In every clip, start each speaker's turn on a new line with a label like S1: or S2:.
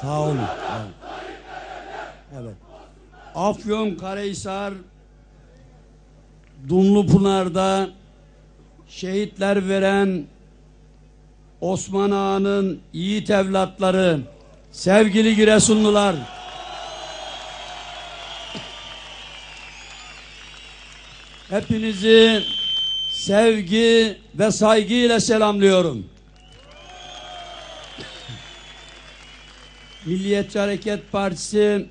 S1: Sağ evet. Afyon Karahisar Dumlupınar'da şehitler veren Osman Ağa'nın yiğit evlatları, sevgili Giresunlular, hepinizi sevgi ve saygıyla selamlıyorum. Milliyetçi Hareket Partisi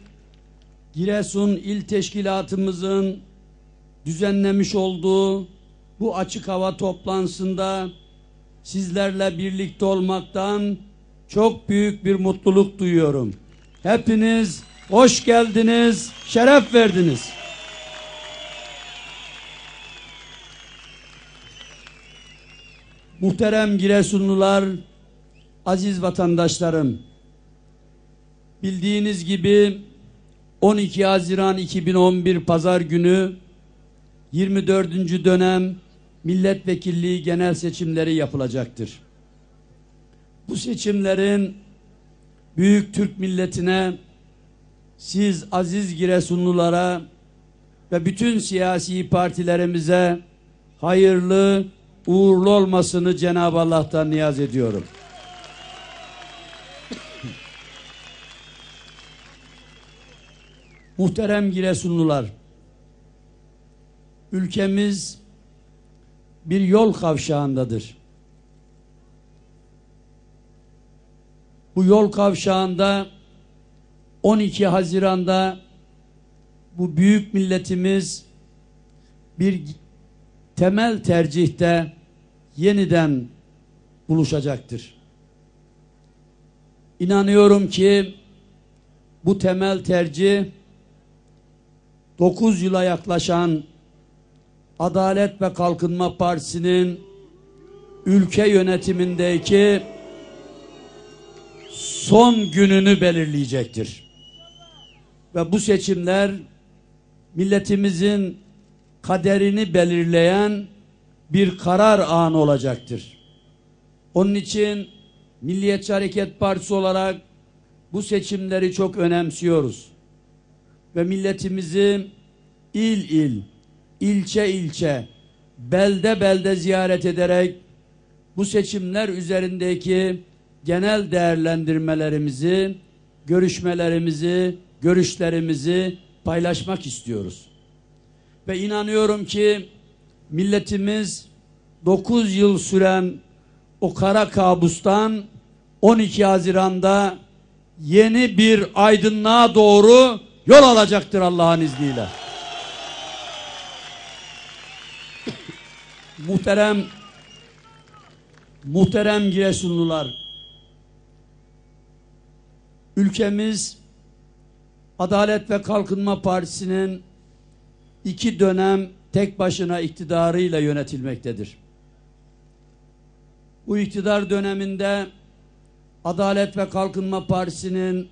S1: Giresun İl Teşkilatımızın düzenlemiş olduğu bu açık hava toplantısında sizlerle birlikte olmaktan çok büyük bir mutluluk duyuyorum. Hepiniz hoş geldiniz, şeref verdiniz. Muhterem Giresunlular, aziz vatandaşlarım, bildiğiniz gibi 12 Haziran 2011 Pazar günü 24. dönem milletvekilliği genel seçimleri yapılacaktır. Bu seçimlerin büyük Türk milletine siz aziz Giresunlulara ve bütün siyasi partilerimize hayırlı, uğurlu olmasını Cenab-ı Allah'tan niyaz ediyorum. Muhterem Giresunlular, ülkemiz bir yol kavşağındadır. Bu yol kavşağında 12 Haziran'da bu büyük milletimiz bir temel tercihte yeniden buluşacaktır. İnanıyorum ki bu temel tercih 9 yıla yaklaşan Adalet ve Kalkınma Partisi'nin ülke yönetimindeki son gününü belirleyecektir. Ve bu seçimler milletimizin kaderini belirleyen bir karar anı olacaktır. Onun için Milliyetçi Hareket Partisi olarak bu seçimleri çok önemsiyoruz. Ve milletimizi il il, ilçe ilçe, belde belde ziyaret ederek bu seçimler üzerindeki genel değerlendirmelerimizi, görüşmelerimizi, görüşlerimizi paylaşmak istiyoruz. Ve inanıyorum ki milletimiz 9 yıl süren o kara kabustan 12 Haziran'da yeni bir aydınlığa doğru yol alacaktır Allah'ın izniyle. Muhterem muhterem Giresunlular ülkemiz Adalet ve Kalkınma Partisi'nin iki dönem tek başına iktidarıyla yönetilmektedir. Bu iktidar döneminde Adalet ve Kalkınma Partisi'nin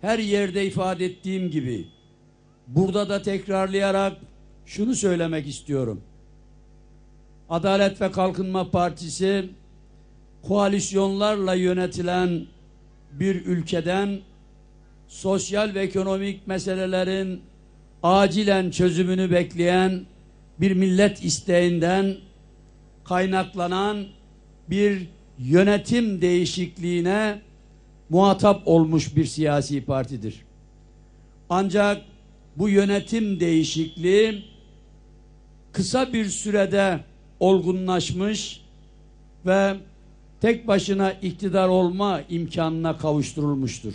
S1: her yerde ifade ettiğim gibi burada da tekrarlayarak şunu söylemek istiyorum. Adalet ve Kalkınma Partisi koalisyonlarla yönetilen bir ülkeden sosyal ve ekonomik meselelerin acilen çözümünü bekleyen bir millet isteğinden kaynaklanan bir yönetim değişikliğine muhatap olmuş bir siyasi partidir. Ancak bu yönetim değişikliği kısa bir sürede olgunlaşmış ve tek başına iktidar olma imkanına kavuşturulmuştur.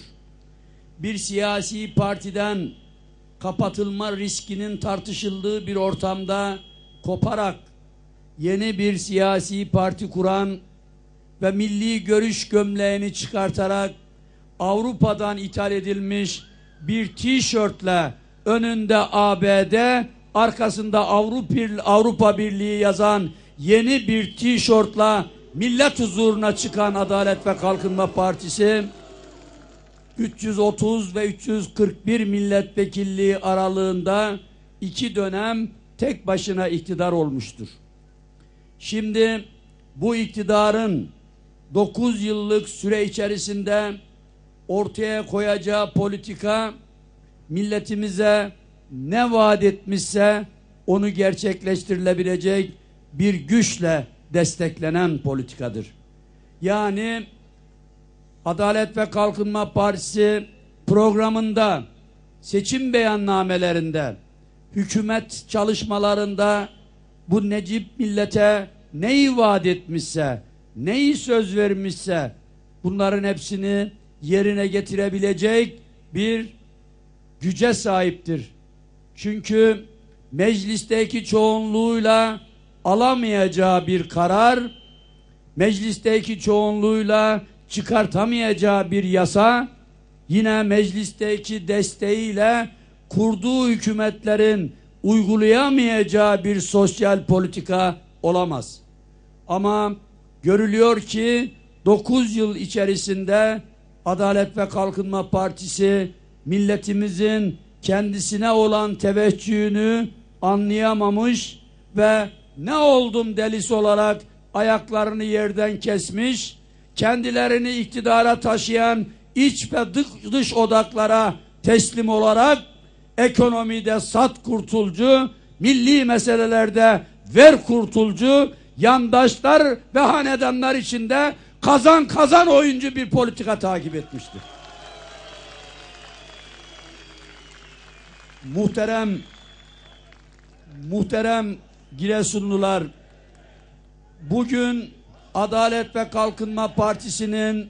S1: Bir siyasi partiden kapatılma riskinin tartışıldığı bir ortamda koparak yeni bir siyasi parti kuran ve milli görüş gömleğini çıkartarak Avrupa'dan ithal edilmiş bir tişörtle önünde ABD arkasında Avrupa, Birliği yazan yeni bir tişörtla millet huzuruna çıkan Adalet ve Kalkınma Partisi 330 ve 341 milletvekilliği aralığında iki dönem tek başına iktidar olmuştur. Şimdi bu iktidarın 9 yıllık süre içerisinde ortaya koyacağı politika milletimize ne vaat etmişse onu gerçekleştirilebilecek bir güçle desteklenen politikadır. Yani Adalet ve Kalkınma Partisi programında seçim beyannamelerinde hükümet çalışmalarında bu Necip millete neyi vaat etmişse, neyi söz vermişse bunların hepsini yerine getirebilecek bir güce sahiptir. Çünkü meclisteki çoğunluğuyla alamayacağı bir karar, meclisteki çoğunluğuyla çıkartamayacağı bir yasa, yine meclisteki desteğiyle kurduğu hükümetlerin uygulayamayacağı bir sosyal politika olamaz. Ama görülüyor ki 9 yıl içerisinde Adalet ve Kalkınma Partisi milletimizin kendisine olan teveccühünü anlayamamış ve ne oldum delisi olarak ayaklarını yerden kesmiş, kendilerini iktidara taşıyan iç ve dış odaklara teslim olarak ekonomide sat kurtulcu, milli meselelerde ver kurtulcu, yandaşlar ve hanedanlar içinde kazan kazan oyuncu bir politika takip etmiştir. Muhterem muhterem Giresunlular bugün Adalet ve Kalkınma Partisi'nin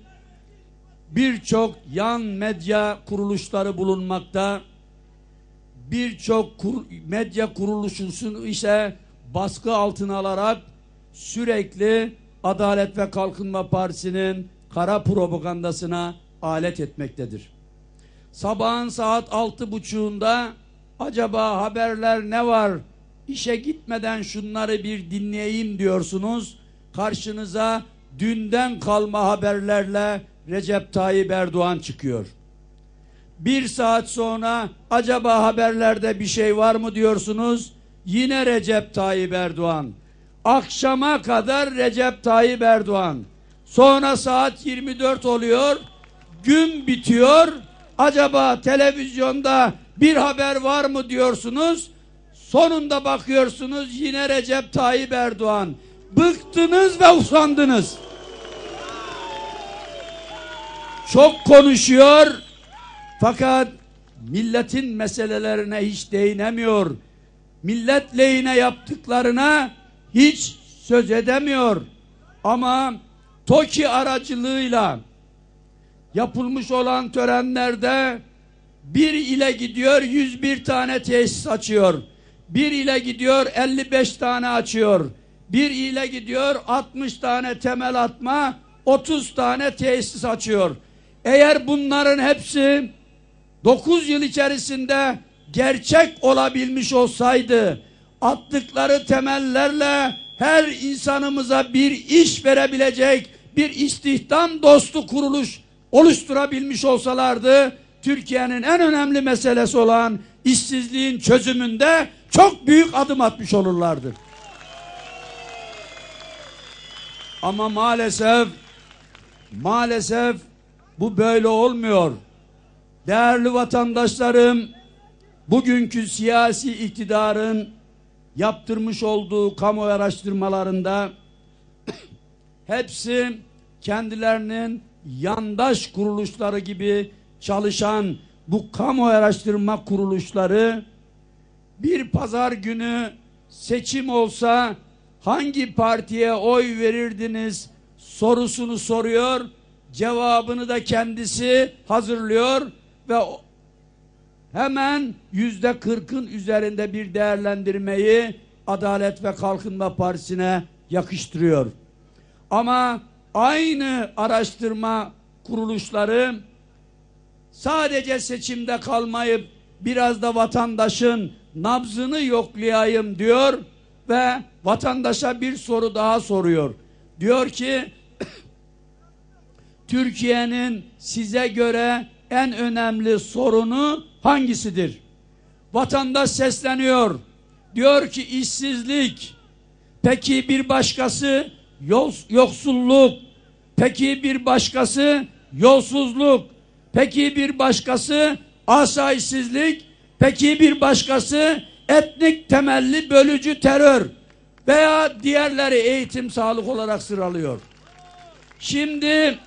S1: birçok yan medya kuruluşları bulunmakta. Birçok kur, medya kuruluşunu ise baskı altına alarak sürekli Adalet ve Kalkınma Partisi'nin kara propagandasına alet etmektedir. Sabahın saat altı buçuğunda acaba haberler ne var? İşe gitmeden şunları bir dinleyeyim diyorsunuz. Karşınıza dünden kalma haberlerle Recep Tayyip Erdoğan çıkıyor. Bir saat sonra acaba haberlerde bir şey var mı diyorsunuz. Yine Recep Tayyip Erdoğan. Akşama kadar Recep Tayyip Erdoğan. Sonra saat 24 oluyor. Gün bitiyor. Acaba televizyonda bir haber var mı diyorsunuz. Sonunda bakıyorsunuz yine Recep Tayyip Erdoğan. Bıktınız ve usandınız. Çok konuşuyor fakat milletin meselelerine hiç değinemiyor. Millet lehine yaptıklarına hiç söz edemiyor. Ama TOKİ aracılığıyla yapılmış olan törenlerde bir ile gidiyor 101 tane tesis açıyor. Bir ile gidiyor 55 tane açıyor. Bir ile gidiyor 60 tane temel atma 30 tane tesis açıyor. Eğer bunların hepsi 9 yıl içerisinde gerçek olabilmiş olsaydı attıkları temellerle her insanımıza bir iş verebilecek bir istihdam dostu kuruluş oluşturabilmiş olsalardı Türkiye'nin en önemli meselesi olan işsizliğin çözümünde çok büyük adım atmış olurlardı. Ama maalesef maalesef bu böyle olmuyor. Değerli vatandaşlarım, bugünkü siyasi iktidarın yaptırmış olduğu kamu araştırmalarında hepsi kendilerinin yandaş kuruluşları gibi çalışan bu kamu araştırma kuruluşları bir pazar günü seçim olsa hangi partiye oy verirdiniz sorusunu soruyor. Cevabını da kendisi hazırlıyor ve hemen yüzde kırkın üzerinde bir değerlendirmeyi Adalet ve Kalkınma Partisi'ne yakıştırıyor. Ama aynı araştırma kuruluşları sadece seçimde kalmayıp biraz da vatandaşın nabzını yoklayayım diyor ve vatandaşa bir soru daha soruyor. Diyor ki Türkiye'nin size göre en önemli sorunu hangisidir? Vatandaş sesleniyor. Diyor ki işsizlik. Peki bir başkası yoksulluk. Peki bir başkası yolsuzluk. Peki bir başkası asayişsizlik. Peki bir başkası etnik temelli bölücü terör veya diğerleri eğitim sağlık olarak sıralıyor. Şimdi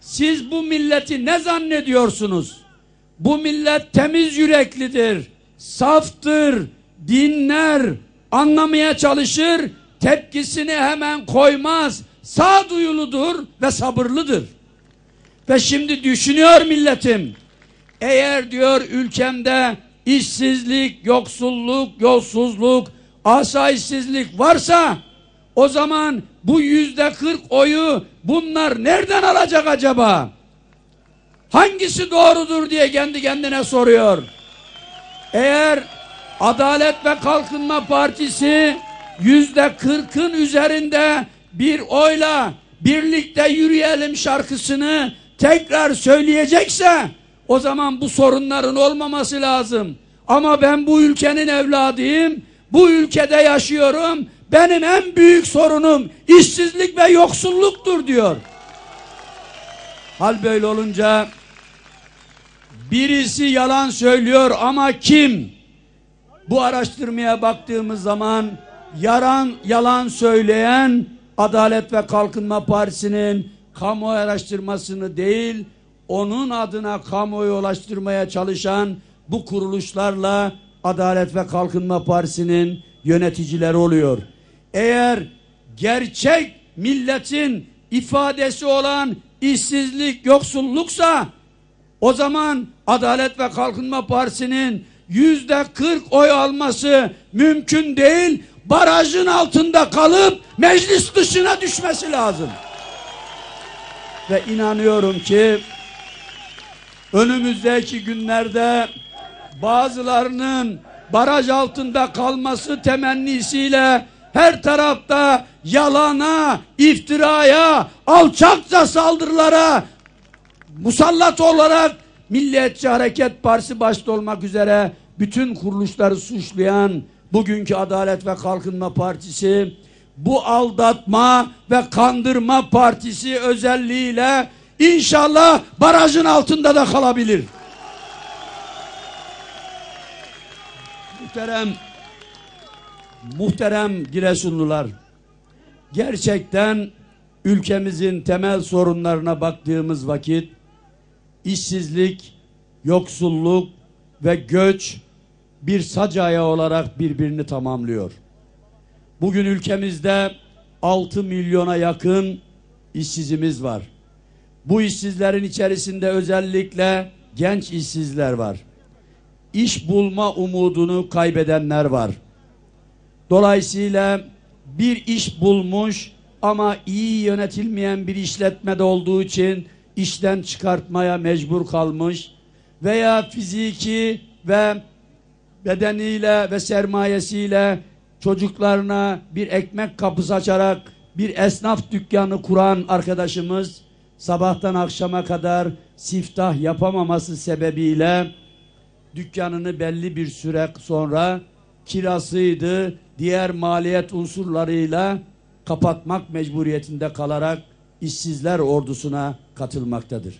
S1: siz bu milleti ne zannediyorsunuz? Bu millet temiz yüreklidir, saftır, dinler, anlamaya çalışır, tepkisini hemen koymaz, sağduyuludur ve sabırlıdır. Ve şimdi düşünüyor milletim, eğer diyor ülkemde işsizlik, yoksulluk, yolsuzluk, asayişsizlik varsa o zaman bu yüzde kırk oyu bunlar nereden alacak acaba? Hangisi doğrudur diye kendi kendine soruyor. Eğer Adalet ve Kalkınma Partisi yüzde kırkın üzerinde bir oyla birlikte yürüyelim şarkısını tekrar söyleyecekse o zaman bu sorunların olmaması lazım. Ama ben bu ülkenin evladıyım. Bu ülkede yaşıyorum. Benim en büyük sorunum işsizlik ve yoksulluktur diyor. Hal böyle olunca birisi yalan söylüyor ama kim? Bu araştırmaya baktığımız zaman yaran yalan söyleyen Adalet ve Kalkınma Partisi'nin kamuoyu araştırmasını değil, onun adına kamuoyu ulaştırmaya çalışan bu kuruluşlarla Adalet ve Kalkınma Partisi'nin yöneticileri oluyor. Eğer gerçek milletin ifadesi olan işsizlik, yoksulluksa o zaman Adalet ve Kalkınma Partisi'nin yüzde kırk oy alması mümkün değil. Barajın altında kalıp meclis dışına düşmesi lazım. Ve inanıyorum ki önümüzdeki günlerde bazılarının baraj altında kalması temennisiyle her tarafta yalana, iftiraya, alçakça saldırılara musallat olarak Milliyetçi Hareket Partisi başta olmak üzere bütün kuruluşları suçlayan bugünkü Adalet ve Kalkınma Partisi bu aldatma ve kandırma partisi özelliğiyle inşallah barajın altında da kalabilir. Muhterem muhterem Giresunlular gerçekten ülkemizin temel sorunlarına baktığımız vakit işsizlik, yoksulluk ve göç bir sac ayağı olarak birbirini tamamlıyor. Bugün ülkemizde 6 milyona yakın işsizimiz var. Bu işsizlerin içerisinde özellikle genç işsizler var. İş bulma umudunu kaybedenler var. Dolayısıyla bir iş bulmuş ama iyi yönetilmeyen bir işletmede olduğu için işten çıkartmaya mecbur kalmış veya fiziki ve bedeniyle ve sermayesiyle çocuklarına bir ekmek kapısı açarak bir esnaf dükkanı kuran arkadaşımız sabahtan akşama kadar siftah yapamaması sebebiyle dükkanını belli bir süre sonra kirasıydı, diğer maliyet unsurlarıyla kapatmak mecburiyetinde kalarak işsizler ordusuna katılmaktadır.